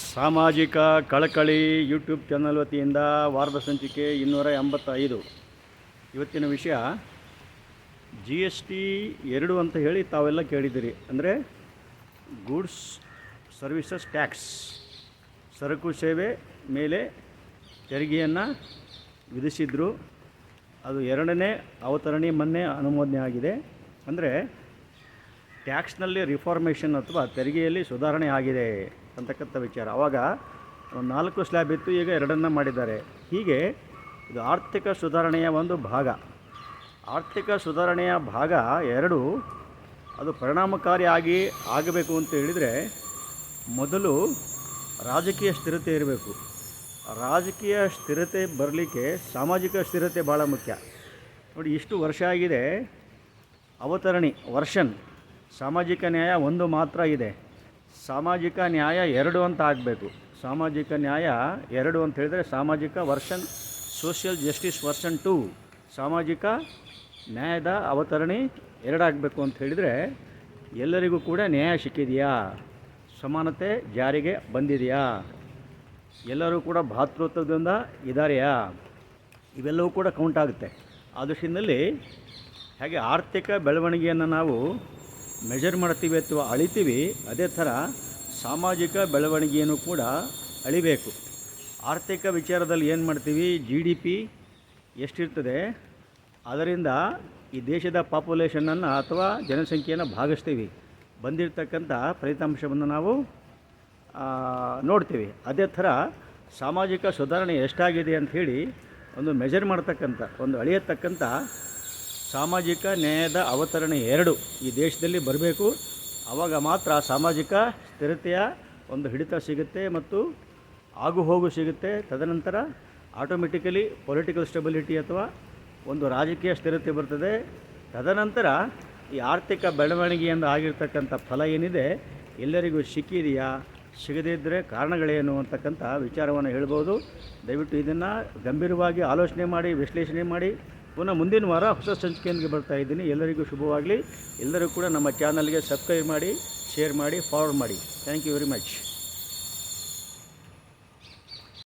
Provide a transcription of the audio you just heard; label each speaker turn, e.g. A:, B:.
A: ಸಾಮಾಜಿಕ ಕಳಕಳಿ YouTube channel ವತಿಯಿಂದ ವಾರದ ಸಂಚಿಕೆ ಇನ್ನೂರ ಎಂಬತ್ತೈದು. ಇವತ್ತಿನ ವಿಷಯ ಜಿ ಎಸ್ ಟಿ ಎರಡು ಅಂತ ಹೇಳಿ ತಾವೆಲ್ಲ ಕೇಳಿದ್ದೀರಿ. ಅಂದರೆ ಗೂಡ್ಸ್ ಸರ್ವಿಸಸ್ ಟ್ಯಾಕ್ಸ್, ಸರಕು ಸೇವೆ ಮೇಲೆ ತೆರಿಗೆಯನ್ನು ವಿಧಿಸಿದ್ರು. ಅದು ಎರಡನೇ ಅವತರಣಿ, ಮೊನ್ನೆ ಅನುಮೋದನೆ ಆಗಿದೆ. ಅಂದರೆ ಟ್ಯಾಕ್ಸ್ನಲ್ಲಿ ರಿಫಾರ್ಮೇಷನ್ ಅಥವಾ ತೆರಿಗೆಯಲ್ಲಿ ಸುಧಾರಣೆ ಆಗಿದೆ ಅಂತಕ್ಕಂಥ ವಿಚಾರ. ಆವಾಗ ನಾಲ್ಕು ಸ್ಲ್ಯಾಬ್ ಇತ್ತು, ಈಗ ಎರಡನ್ನು ಮಾಡಿದ್ದಾರೆ. ಹೀಗೆ ಇದು ಆರ್ಥಿಕ ಸುಧಾರಣೆಯ ಒಂದು ಭಾಗ. ಆರ್ಥಿಕ ಸುಧಾರಣೆಯ ಭಾಗ ಎರಡು, ಅದು ಪರಿಣಾಮಕಾರಿಯಾಗಿ ಆಗಬೇಕು ಅಂತ ಹೇಳಿದರೆ ಮೊದಲು ರಾಜಕೀಯ ಸ್ಥಿರತೆ ಇರಬೇಕು. ರಾಜಕೀಯ ಸ್ಥಿರತೆ ಬರಲಿಕ್ಕೆ ಸಾಮಾಜಿಕ ಸ್ಥಿರತೆ ಭಾಳ ಮುಖ್ಯ. ನೋಡಿ, ಇಷ್ಟು ವರ್ಷ ಆಗಿದೆ ಅವತರಣಿ, ವರ್ಷನ್. ಸಾಮಾಜಿಕ ನ್ಯಾಯ ಒಂದು ಮಾತ್ರ ಇದೆ. ಸಾಮಾಜಿಕ ನ್ಯಾಯ ಎರಡು ಅಂತ ಆಗಬೇಕು. ಸಾಮಾಜಿಕ ನ್ಯಾಯ ಎರಡು ಅಂತ ಹೇಳಿದರೆ ಸಾಮಾಜಿಕ version, social justice version two. ಸಾಮಾಜಿಕ ನ್ಯಾಯದ ಅವತರಣಿ ಎರಡಾಗಬೇಕು ಅಂತ ಹೇಳಿದರೆ ಎಲ್ಲರಿಗೂ ಕೂಡ ನ್ಯಾಯ ಸಿಕ್ಕಿದೆಯಾ? ಸಮಾನತೆ ಜಾರಿಗೆ ಬಂದಿದೆಯಾ? ಎಲ್ಲರೂ ಕೂಡ ಭಾತೃತ್ವದಿಂದ ಇದ್ದಾರೆಯಾ ಇವೆಲ್ಲವೂ ಕೂಡ ಕೌಂಟ್ ಆಗುತ್ತೆ. ಆ ದೃಷ್ಟಿಯಲ್ಲಿ ಹಾಗೆ ಆರ್ಥಿಕ ಬೆಳವಣಿಗೆಯನ್ನು ನಾವು ಮೆಜರ್ ಮಾಡ್ತೀವಿ ಅಥವಾ ಅಳಿತೀವಿ, ಅದೇ ಥರ ಸಾಮಾಜಿಕ ಬೆಳವಣಿಗೆಯನ್ನು ಕೂಡ ಅಳಿಬೇಕು. ಆರ್ಥಿಕ ವಿಚಾರದಲ್ಲಿ ಏನು ಮಾಡ್ತೀವಿ ಜಿ ಡಿ ಪಿ ಎಷ್ಟಿರ್ತದೆ, ಅದರಿಂದ ಈ ದೇಶದ ಪಾಪ್ಯುಲೇಷನನ್ನು ಅಥವಾ ಜನಸಂಖ್ಯೆಯನ್ನು ಭಾಗಿಸ್ತೀವಿ. ಬಂದಿರತಕ್ಕಂಥ ಫಲಿತಾಂಶವನ್ನು ನಾವು ನೋಡ್ತೀವಿ. ಅದೇ ಥರ ಸಾಮಾಜಿಕ ಸುಧಾರಣೆ ಎಷ್ಟಾಗಿದೆ ಅಂಥೇಳಿ ಒಂದು ಮೆಜರ್ ಮಾಡ್ತಕ್ಕಂಥ, ಒಂದು ಅಳೆಯತಕ್ಕಂಥ ಸಾಮಾಜಿಕ ನ್ಯಾಯದ ಅವತರಣೆ ಎರಡು ಈ ದೇಶದಲ್ಲಿ ಬರಬೇಕು. ಆವಾಗ ಮಾತ್ರ ಸಾಮಾಜಿಕ ಸ್ಥಿರತೆಯ ಒಂದು ಹಿಡಿತ ಸಿಗುತ್ತೆ ಮತ್ತು ಆಗು ಹೋಗು ಸಿಗುತ್ತೆ. ತದನಂತರ ಆಟೋಮೆಟಿಕಲಿ ಪೊಲಿಟಿಕಲ್ ಸ್ಟೆಬಿಲಿಟಿ ಅಥವಾ ಒಂದು ರಾಜಕೀಯ ಸ್ಥಿರತೆ ಬರ್ತದೆ. ತದನಂತರ ಈ ಆರ್ಥಿಕ ಬೆಳವಣಿಗೆಯಿಂದ ಆಗಿರ್ತಕ್ಕಂಥ ಫಲ ಏನಿದೆ? ಎಲ್ಲರಿಗೂ ಸಿಕ್ಕಿದೆಯಾ? ಸಿಗದೇ ಇದ್ದರೆ ಕಾರಣಗಳೇನು ಅಂತಕ್ಕಂಥ ವಿಚಾರವನ್ನು ಹೇಳ್ಬೋದು. ದಯವಿಟ್ಟು ಇದನ್ನು ಗಂಭೀರವಾಗಿ ಆಲೋಚನೆ ಮಾಡಿ, ವಿಶ್ಲೇಷಣೆ ಮಾಡಿ. ಪುನಃ ಮುಂದಿನ ವಾರ ಹೊಸ ಸಂಚಿಕೆಯೊಂದಿಗೆ ಬರ್ತಾ ಇದ್ದೀನಿ. ಎಲ್ಲರಿಗೂ ಶುಭವಾಗಲಿ. ಎಲ್ಲರೂ ಕೂಡ ನಮ್ಮ ಚಾನಲ್ಗೆ ಸಬ್ಸ್ಕ್ರೈಬ್ ಮಾಡಿ ಶೇರ್ ಮಾಡಿ ಫಾರ್ವರ್ಡ್ ಮಾಡಿ. Thank you very much